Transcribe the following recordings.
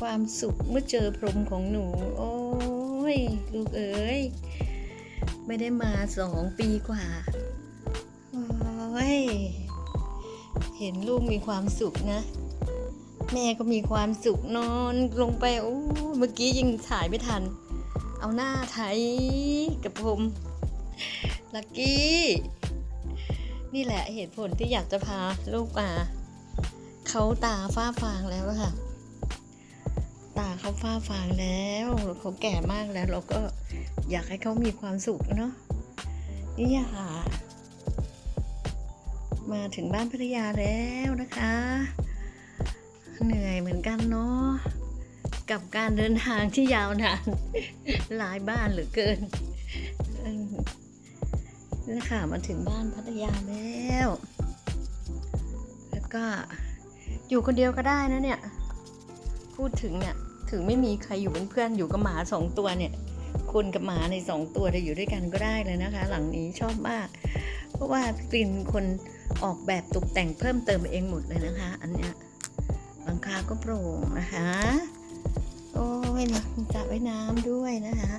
ความสุขเมื่อเจอพรมของหนู โอ้ย ลูกเอ๋ย ไม่ได้มาสองปีกว่า โอ้ย เห็นลูกมีความสุขนะ แม่ก็มีความสุขนอนลงไป โอ้เมื่อกี้ยังถ่ายไม่ทัน เอาหน้าไถกับผมลักกี้ นี่แหละเหตุผลที่อยากจะพาลูกมาเขาตาฝ้าฟางแล้วค่ะ ตาเขาฝ้าฟางแล้วเขาแก่มากแล้ว เราก็อยากให้เขามีความสุขเนาะนี่ค่ะมาถึงบ้านพัทยาแล้วนะคะ เหนื่อยเหมือนกันเนาะกับการเดินทางที่ยาวนานหลายบ้านเหลือเกินนี่ค่ะมาถึงบ้านพัทยาแล้ว แล้วก็อยู่คนเดียวก็ได้นะเนี่ย พูดถึงเนี่ย ถึงไม่มีใครอยู่เป็นเพื่อนอยู่กับหมาสองตัวเนี่ยคนกับหมาในสองตัวจะอยู่ด้วยกันก็ได้เลยนะคะ หลังนี้ชอบมาก เพราะว่ากลินคนออกแบบตกแต่งเพิ่มเติมเองหมดเลยนะคะ อันเนี้ยหลังคาก็โปร่งนะคะ โอ้ยนะมีสระว่ายน้ำด้วยนะคะ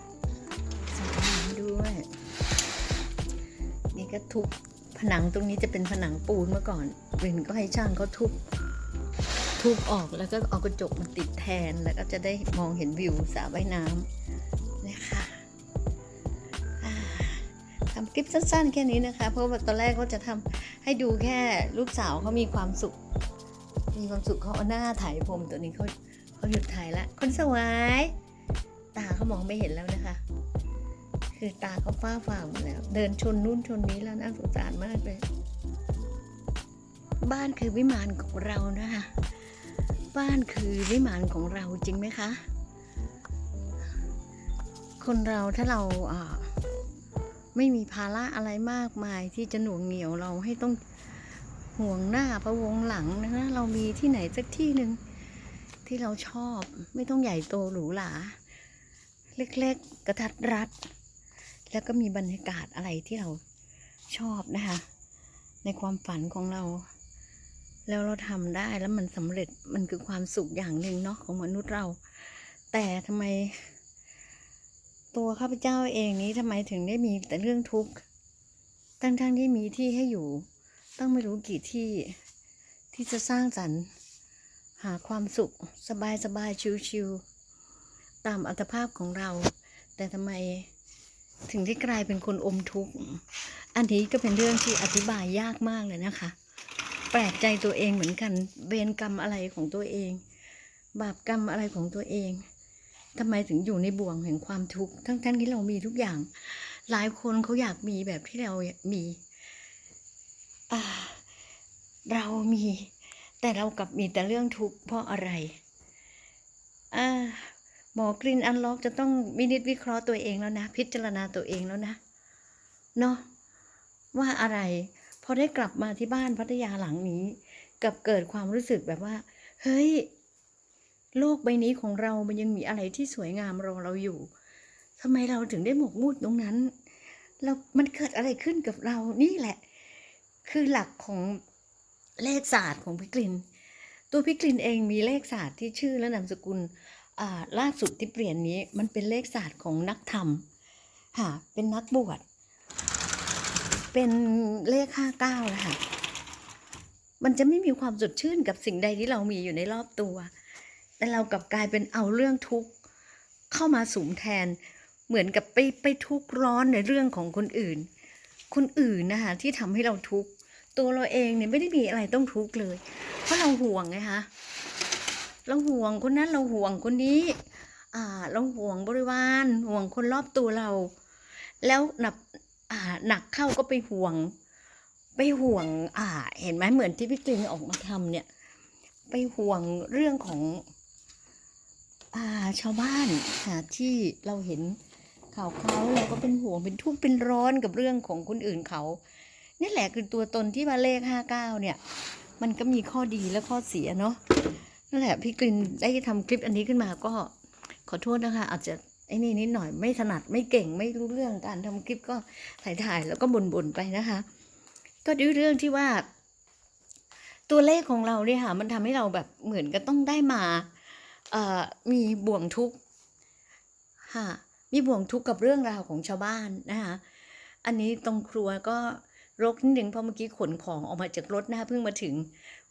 สระว่ายน้ำด้วย นี่ก็ทุบผนังตรงนี้จะเป็นผนังปูนเมื่อก่อนวินก็ให้ช่างเขาทุบ ทุบออกแล้วก็เอากระจกมาติดแทนแล้วก็จะได้มองเห็นวิวสระว่ายน้ำนะคะอ่าทำคลิปสั้นๆ แค่นี้นะคะ เพราะว่าตอนแรกก็จะทำให้ดูแค่ลูกสาวเขามีความสุข มีความสุขเขาเอาหน้าถ่ายผมตัวนี้เขาเขาหยุดถ่ายละคนสวย ตาเขามองไม่เห็นแล้วนะคะ คือตาเขาฟ้าฝ่าหมดแล้ว เดินชนนู่นชนนี้แล้วน่าสงสารมากเลย บ้านคือวิมานของเรานะคะ บ้านคือวิมานของเราจริงไหมคะ คนเราถ้าเราไม่มีภาระอะไรมากมายที่จะหน่วงเหนียวเราให้ต้องห่วงหน้าพะวงหลังนะคะเรามีที่ไหนสักที่หนึ่งที่เราชอบไม่ต้องใหญ่โตหรูหราเล็กๆ กระทัดรัด แล้วก็มีบรรยากาศอะไรที่เราชอบนะคะ ในความฝันของเรา แล้วเราทำได้แล้วมันสำเร็จมันคือความสุขอย่างหนึ่งเนาะของมนุษย์เรา แต่ทำไม ตัวข้าพเจ้าเองนี้ทำไมถึงได้มีแต่เรื่องทุกข์ทั้งๆที่มีที่ให้อยู่ ต้องไม่รู้กี่ที่ที่จะสร้างสรรค์ หาความสุขสบายสบายๆชิวๆตามอัตภาพของเรา แต่ทำไมถึงได้กลายเป็นคนอมทุกข์ อันนี้ก็เป็นเรื่องที่อธิบายยากมากเลยนะคะ แปลกใจตัวเองเหมือนกันเวรกรรมอะไรของตัวเอง บาปกรรมอะไรของตัวเองทำไมถึงอยู่ในบ่วงแห่งความทุกข์ทั้งๆที่เรามีทุกอย่าง หลายคนเขาอยากมีแบบที่เรามีอ่าเรามี แต่เรากลับมีแต่เรื่องทุกข์เพราะอะไรหมอกรินอันล็อกจะต้องวินิจวิเคราะห์ตัวเองแล้วนะ พิจารณาตัวเองแล้วนะเนาะว่าอะไร อได้กลับมาที่บ้านพัทยาหลังนี้ กับเกิดความรู้สึกแบบว่า เฮ้ย โลกใบนี้ของเรามันยังมีอะไรที่สวยงามรอเราอยู่ทำไมเราถึงได้หมกมุ่นตรงนั้นแล้วมันเกิดอะไรขึ้นกับเรานี่แหละ คือหลักของเลขศาสตร์ของพิกลิน ตัวพิกลินเองมีเลขศาสตร์ที่ชื่อและนามสกุลล่าสุดที่เปลี่ยนนี้มันเป็นเลขศาสตร์ของนักธรรมค่ะเป็นนักบวช เป็นเลขห้าเก้าละค่ะ มันจะไม่มีความสดชื่นกับสิ่งใดที่เรามีอยู่ในรอบตัว แต่เรากลับกลายเป็นเอาเรื่องทุกข์เข้ามาสุมแทน เหมือนกับไปไปทุกข์ร้อนในเรื่องของคนอื่น คนอื่นนะคะที่ทำให้เราทุกข์ตัวเราเองเนี่ยไม่ได้มีอะไรต้องทุกข์เลย เพราะเราห่วงไงคะเราห่วงคนนั้นเราห่วงคนนี้ อ่า เราห่วงบริวารห่วงคนรอบตัวเรา แล้วนักอ่า หนักเข้าก็ไปห่วง ไปห่วง อ่า เห็นไหมเหมือนที่พี่กลิงออกมาทำเนี่ย ไปห่วงเรื่องของอ่าชาวบ้านค่ะที่เราเห็นข่าวเขาเราก็เป็นห่วงเป็นทุกข์เป็นร้อนกับเรื่องของคนอื่นเขานี่แหละคือตัวตนที่มาเลขห้าเก้าเนี่ย มันก็มีข้อดีและข้อเสียเนาะนั่นแหละพี่กลินได้ทำคลิปอันนี้ขึ้นมาก็ขอโทษนะคะ อาจจะ ไอ้นี่นิดหน่อยไม่ถนัดไม่เก่งไม่รู้เรื่องการทำคลิปก็ถ่ายถ่ายแล้วก็บ่นๆไปนะคะ ก็ด้วยเรื่องที่ว่า ตัวเลขของเราเนี่ยค่ะมันทำให้เราแบบเหมือนกับต้องได้มาเอ่อมีบ่วงทุกข์ค่ะมีบ่วงทุกข์กับเรื่องราวของชาวบ้านนะคะอันนี้ตรงครัวก็รกนิดหนึ่งเพราะเมื่อกี้ขนของออกมาจากรถนะคะเพิ่งมาถึง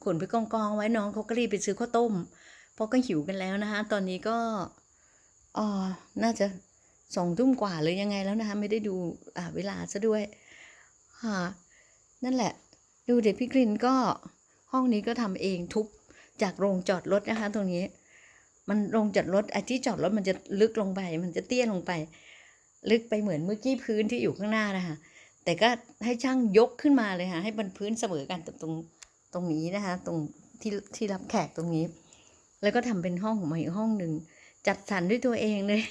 ขนไปกองกองๆไว้น้องเขาก็รีบไปซื้อข้าวต้ม เพราะก็หิวกันแล้วนะคะตอนนี้ก็ อ๋อน่าจะสองทุ่มกว่าหรือยังไงแล้วนะคะ ไม่ได้ดูอ่าเวลาซะด้วยค่ะนั่นแหละ ดูเด็กพี่กรินก็ห้องนี้ก็ทำเองทุบจากโรงจอดรถนะคะ ตรงนี้ มันโรงจอดรถไอ้ที่จอดรถมันจะลึกลงไป มันจะเตี้ยลงไป ลึกไปเหมือนเมื่อกี้พื้นที่อยู่ข้างหน้านะคะ แต่ก็ให้ช่างยกขึ้นมาเลยค่ะให้มันพื้นเสมอกันตรงตรงตรงนี้นะคะ ตรงที่ที่รับแขกตรงนี้ แล้วก็ทำเป็นห้องของมาอีกห้องหนึ่ง จัดสรรด้วยตัวเองเลย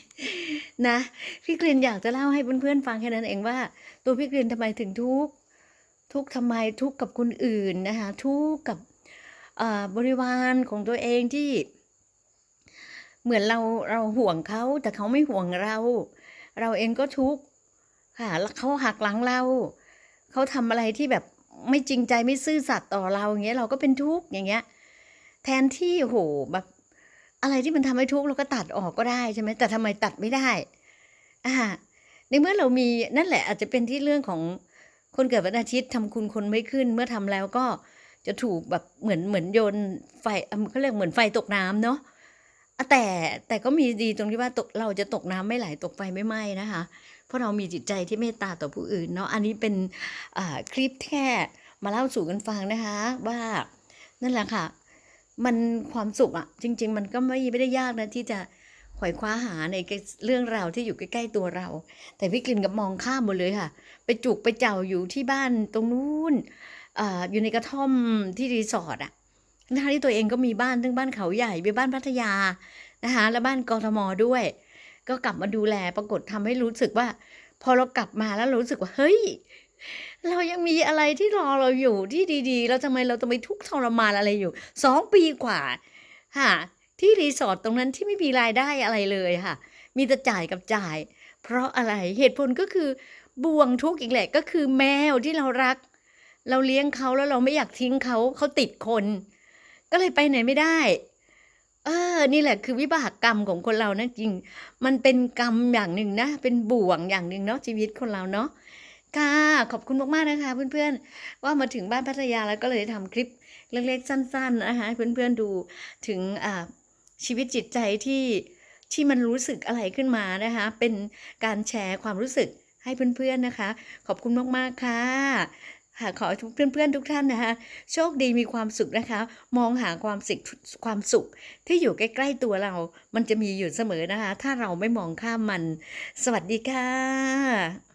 นะ พี่กรีนอยากจะเล่าให้เพื่อนๆฟังแค่นั้นเองว่า ตัวพี่กรีนทำไมถึงทุกข์ทุกข์ทำไมทุกข์กับคนอื่นนะคะทุกข์กับบริวารของตัวเองที่เหมือนเราเราห่วงเขาแต่เขาไม่ห่วงเรา เราเองก็ทุกข์ค่ะแล้วเขาหักหลังเราเขาทำอะไรที่แบบไม่จริงใจไม่ซื่อสัตย์ต่อเราอย่างเงี้ยเราก็เป็นทุกข์อย่างเงี้ย แทนที่โหแบบ อะไรที่มันทำให้ทุกข์เราก็ตัดออกก็ได้ใช่ไหมแต่ทำไมตัดไม่ได้ อ่า ในเมื่อเรามีนั่นแหละ อาจจะเป็นที่เรื่องของคนเกิดวันอาทิตย์ทำคุณคนไม่ขึ้น เมื่อทำแล้วก็จะถูกแบบเหมือนเหมือนโยนไฟเขาเรียกเหมือนไฟตกน้ำเนาะแต่แต่ก็มีดีตรงที่ว่าตกเราจะตกน้ำไม่ไหลตกไฟไม่ไหม้นะคะ เพราะเรามีจิตใจที่เมตตาต่อผู้อื่นเนาะอันนี้เป็นคลิปแค่มาเล่าสู่กันฟังนะคะ ว่านั่นแหละค่ะ มันความสุขอะจริง ๆ มันก็ไม่ไม่ได้ยากนะที่จะไขว่คว้าหาในเรื่องราวที่อยู่ใกล้ ๆ ตัวเรา แต่พี่กลิ่นกับมองข้ามหมดเลยค่ะ ไปจุกไปเจ้าอยู่ที่บ้านตรงนู้นออยู่ในกระท่อมที่รีสอร์ทอะทั้งที่ตัวเองก็มีบ้านทั้งบ้านเขาใหญ่มีบ้านพัทยานะคะและบ้านกรทมด้วย ก็กลับมาดูแลปรากฏทำให้รู้สึกว่า พอเรากลับมาแล้วรู้สึกว่าเฮ้ย เรายังมีอะไรที่รอเราอยู่ที่ดีๆแล้วทำไมเราต้องไปทุกข์ทรมานอะไรอยู่สองปีกว่าค่ะที่รีสอร์ทตรงนั้นที่ไม่มีรายได้อะไรเลยค่ะ มีแต่จ่ายกับจ่าย เพราะอะไรเหตุผลก็คือบ่วงทุกข์อีกแหละก็คือแมวที่เรารัก เราเลี้ยงเขาแล้วเราไม่อยากทิ้งเขาเขาติดคน ก็เลยไปไหนไม่ได้ เออ นี่แหละคือวิบากกรรมของคนเรานะจริง มันเป็นกรรมอย่างหนึ่งนะ เป็นบ่วงอย่างหนึ่งเนาะชีวิตคนเราเนาะ ค่ะ ขอบคุณมากๆนะคะ เพื่อนๆ ว่ามาถึงบ้านพัทยาแล้วก็เลยทำคลิปเล็กๆสั้น ๆ นะคะเพื่อนๆดูถึงชีวิตจิตใจที่ที่มันรู้สึกอะไรขึ้นมานะคะ เป็นการแชร์ความรู้สึกให้เพื่อนๆนะคะ ขอบคุณมากๆค่ะค่ะขอเพื่อนๆทุกท่านนะคะโชคดีมีความสุขนะคะ มองหาความสุขความสุข ที่อยู่ใกล้ๆตัวเรา มันจะมีอยู่เสมอนะคะ ถ้าเราไม่มองข้ามมัน สวัสดีค่ะ